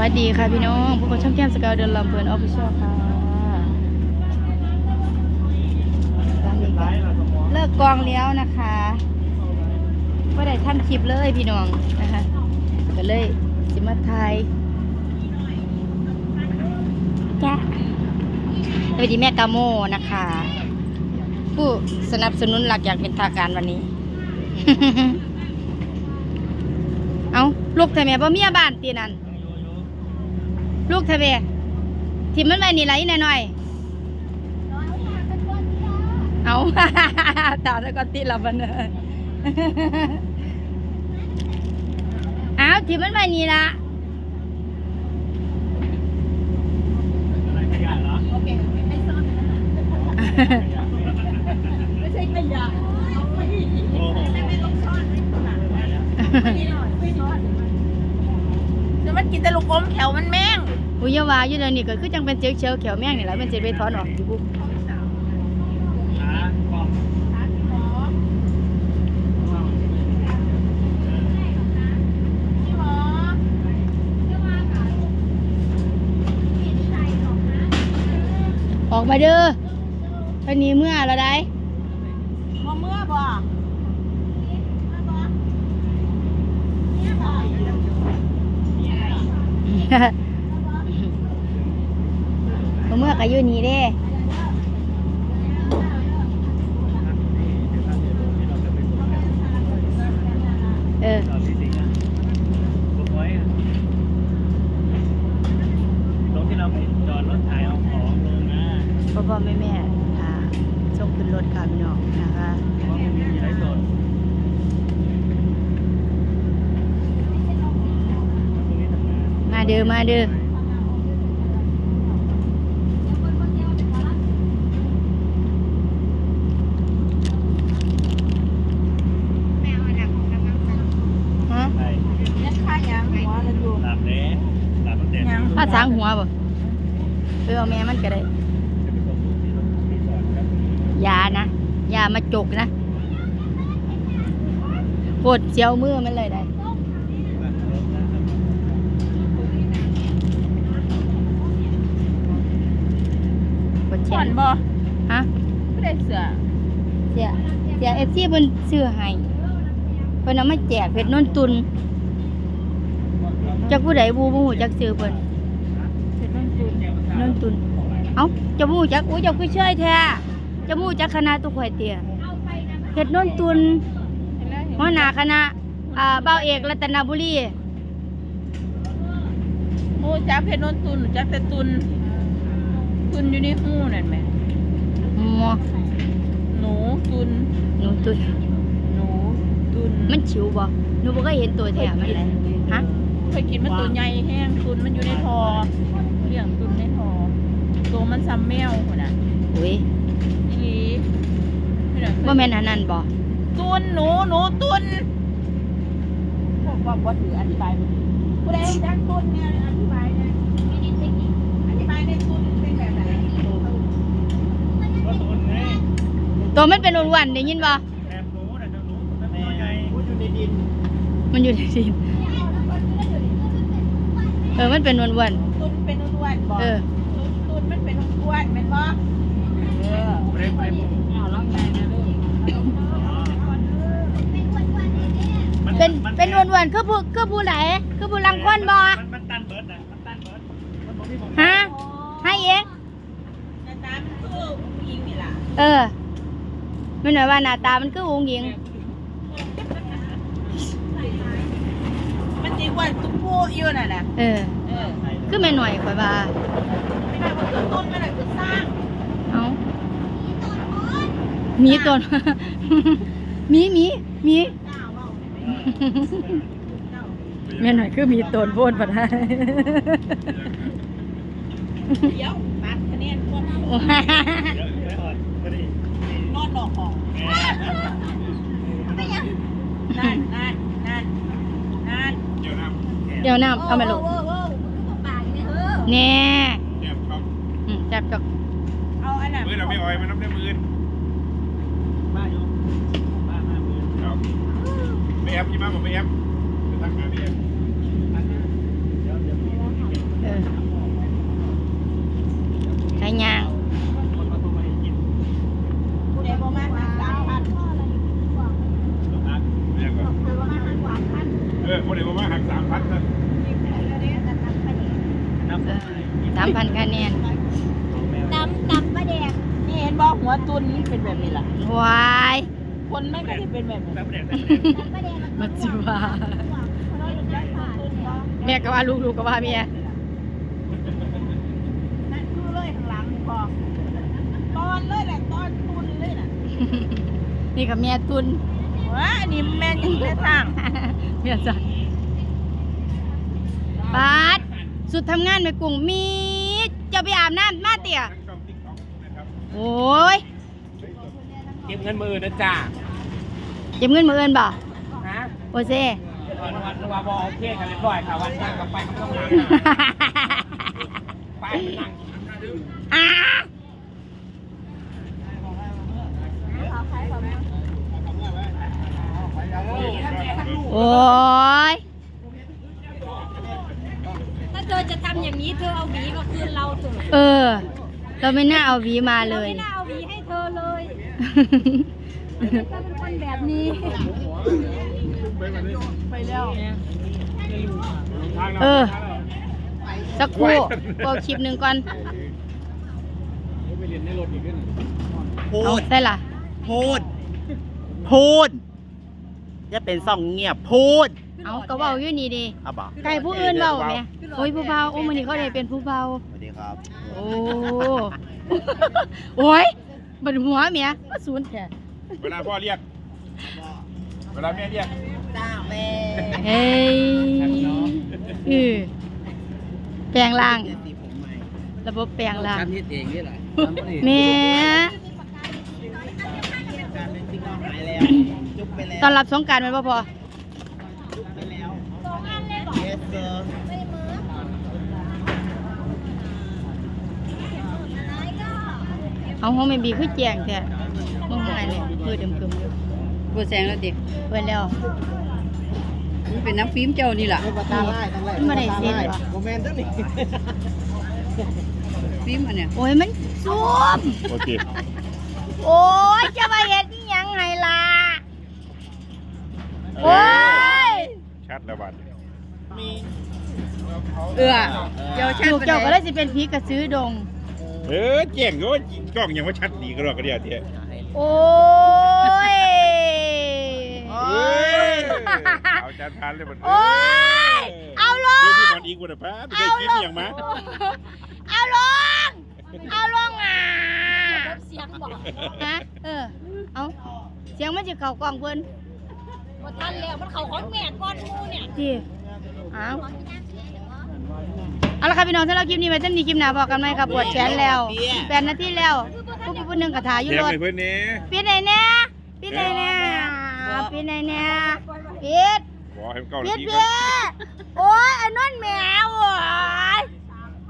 วัสดีค่ะพี่น้องพวกเราช่องแก้มสกาวเดินลำเพลินออฟฟิเชียลค่ะตอนนี้ก็เลิกกองแล้วนะคะว่าได้ทำคลิปเลยพี่น้องนะคะก็เลยสิมาไทยจ้ะสวัสดีแม่กาโมนะคะ ผู้สนับสนุนหลักอย่างเป็นทางการวันนี้ เอาลูกทำไมบ่เมียบ้านตีนั่น ลูกทะเบทิมมันไว้นี่ไรหน่อยๆเอา ตาตะกอนติละบันเนอะเอาทิมมันไว้นี่ละไม่ใช่ขยะเอาไปไม่ไม่ต้องซ่อนไม่ต้องหนักไม่หน่อยไม่ซ่อนเดี๋ยวมันกินแต่ลูกอมแถวมันแม่ง อุยาวาอยู่เดี๋ยวนี้ก็คือจังเป็นเจียวเชียวเขียวแม่งนี่แหละมันจะไปถอนออกอยู่บุกออกมาเด้อไปนี้เมื่อละได้มาเมื่อบ่เมื่อก็อยู่นี่ เด้เออตรงที่เราไปจอดรถถ่ายเอาของลงนะพ่อพ่อแม่แม่ค่ะส่งขึ้นรถค่ะพี่น้องนะคะเพราะมันมีไลฟ์สดตรงนี้ทำงานมาเด้อมาเด้อ ฮะ ใช่ เล่นข้ายังหัวเลยอยู่ หลับแล้วหลับตั้งแต่ ยัง ผ้า สางหัวบ่เออเอาแม่มันก็ได้จะไปส่งลูกที่รถที่จอดครับยานะยามาจกนะปวดเจียวมือมันเลยได้ปวดแขผ่อนนบ่ฮะไม่ได้เสือเสียเสียเอฟซีเพิ่นซื้อให้เพิ่นเอามาแจกเพชรนนตุนจักผู้ใดบูบูจักซื้อเพิ่นเสร็จต้นจุ นนนตุนเอ้าเจะบูจักอู้เจักคือเชยแท้เจะบูจักคณะตุกข่อยเตี้ยเพชรนนตุนหัวหน้าคณะอ่าเบ้าเอกรัตนบุรีโอ้จ้าเพชรนนตุนจ้าแต่ตุนตุนอยู่ในหูนั่นไหมหมอหนูตุนหนูตุนหนูตุนมันฉิวบ่หนูบ่เคยเห็นตัวแท้มันเลยฮะเคยกินมันตัวใหญ่แห้งตุนมันอยู่ในทอเลี้ยงตุนในทอ ตัวมันซ้ำแมวคนน่ะอุ้ยอีหลีไม่ได้เคยบ่แม่นอันนั้นบ่ตุนหนูหนูตุนบอกว่าบ่ถืออธิบายบ่ถือผู้ใดรู้จักตุนเนี่ยอธิบายเนี่ยมีนิดเทคนิคอธิบายในตุนเป็นแบบไหนก็ตูนไงตัวมันเป็นอ้วนๆได้ยินบ่แบบหนูนะหนูตัวใหญ่อยู่ในดินมันอยู่ในดินเออมันเป็นอ้วนตุนเป็นอ้วนๆบ่ๆเออ ตุนตุนมันเป็นอ้วนๆแม่นบ่เออเปรี้ยวเปรี้ยวเอาลองใหญ่นะลูกเป็นเป็นอ้วนๆคือผู้คือผู้ไหนคือผู้ลังคนบ่มันมันตันเบิร์ดนะมันตันเบิร์ดมันบอกที่ผมฮะให้เองหน้าตามันคือผู้หญิงนี่ล่ะเออมันหน่อยว่าหน้าตามันคือองค์หญิง มันจริงว่าตุ๊กปูอยู่น่ะนะเออ เออ คือแม่หน่อยข่อยว่าไม่ได้ว่าคือต้นมันน่ะคือสร้างเอ้ามีตนมีมีมีเจ้าเว้าเจ้าแม่หน่อยคือมีตนโพดปะได้เดี๋ยวปัดคะแนนคนเอาเดี๋ยวไม่อ่อนก็ดีนอนนอกห้องแม่นั่นนั่นนั่นนั่นเดี๋ยวนะเดี๋ยวน้ำเอามาลูก เนี่ยแซ่บช็อกอืมแซ่บจกเอาอันนั้นมือเราไม่อ่อยมันน้ำได้มือบ้าอยู่บ้ามากมือครับไม่แอปที่บ้านผมไม่แอปไปทักหาไม่แอปเออใช้ยาง พันคะแนนตำตำปลาแดกนี่เห็นบอกหัวตุนเป็นแบบนี้ล่ะวายคนไม่ก็จะเป็นแบบนี้แป๊บเดียวตำปลาแดกมัจจุวาแม่ก็ว่าลูกลูกก็ว่าเมียนั่นคือเลยข้างหลังนี่พอตอนเลยแหละตอนตุนเลยน่ะนี่กับเมียตุนว้าอันนี้แม่นยังได้สร้างเมียจันปาดสุดทำงานไปกรุงมีด จะไปอาบน้ำมาเตี่ยโอ้ยเก็บเงินมือนะจ้าเก็บเงินมือเอินบ่ฮะโอเซวันวันวันบอโอเคกันเรียบร้อยค่ะวันนั่งกับไปต้องนั่งไปนั่งอ่าโอ้ย ถ้าเธ อจะทำอย่างนี้เธอเอาหวีมาคืนเราเถอะเออ เราไม่น่าเอาหวีมาเลเราย ไม่น่าเอาหวีให้เธอเลยเธอเป็นคนแบบนี้เออ สักครู่ก็คลิปหนึ่งก่อนไปเรียนในรถอีกด้วยพูเอาดได้ล่ะ พูด พูด จะเป็นสองเงียบพูดเอาก็เว้าอยู่นี่ดีเอาบอกไก่ผู้อื่นเว้าแหม่โอ้ยผู้เบาโอ้มื้อนี้เขาได้เป็นผู้เบาสวัสดีครับ โอ้โอ้ยบัดหัวเมียมาศูนย์แท้เวลาพ่อเรียก เวลาแม่เรียกจ้าแม่เฮ้ยเออแปลงร่างสีผมใหม่ระบบแปลงร่างทำที่เองนี่แหละแม่ การเป็นที่ก็หายแล้วจุ๊บไปแล้วตอนรับสงกรารมันบ่พอจุ๊บไปแล้วเอสเซอร์เอาห้องไม่บีคือแจงแท้มองหายเลยคือเดิมเกิมอยู่เปิดแสงแล้วดิเปิดแล้ว มันเป็นน้ำฟิล์มเจ้านี่แหละไม่ตาไล่ตั้งแรกไม่ได้เซ็นเหรอ โมเมนต์ตั้งนี่ฟิล์มอันเนี้ยโอ้ยมันซุ่มโอเคโอ้ยจะมาเห็นนี่ยังไงล่ะ โอ้ยชัดแล้วบัดมีเออเจ้าชัดลูกเจ้าก็เลยสิเป็นผีกระซื้อดง เออเจ๋งก็กล้องยังว่าชัดดีก็รอกระเดียเทียโอ้ยเอ้ยเอาจานพานเลยมันโอ้ยเอาลงเรื่องที่มันอีกวันละพานไม่ได้คิดอย่างมาเอาลงเอาลงอะเสียงบอกฮะเออเอาเสียงมันจะเข้ากล่องเพิ่น ว่าท่านแล้วมันเขาของแม่ก้อนหมูเนี่ยจีเอาเอาละครับพี่น้องถ้าเราคลิปนี้ไว้ท่านนี้คลิปหน้าพอกันไหมครับปวดแขนแล้วแปดนาทีแล้วปุ๊บปุ๊บปุ๊บหนึ่งกระถาอยู่เดี๋ยวรถไปเพื่อนนี้ปิดไหนเนี่ยปิดไหนเนี่ยปิดไหนเนี่ยปิดบอกให้มันเก้าปินาดทีปิก่อนดโอ้ยไอ้นั่นแมวอะ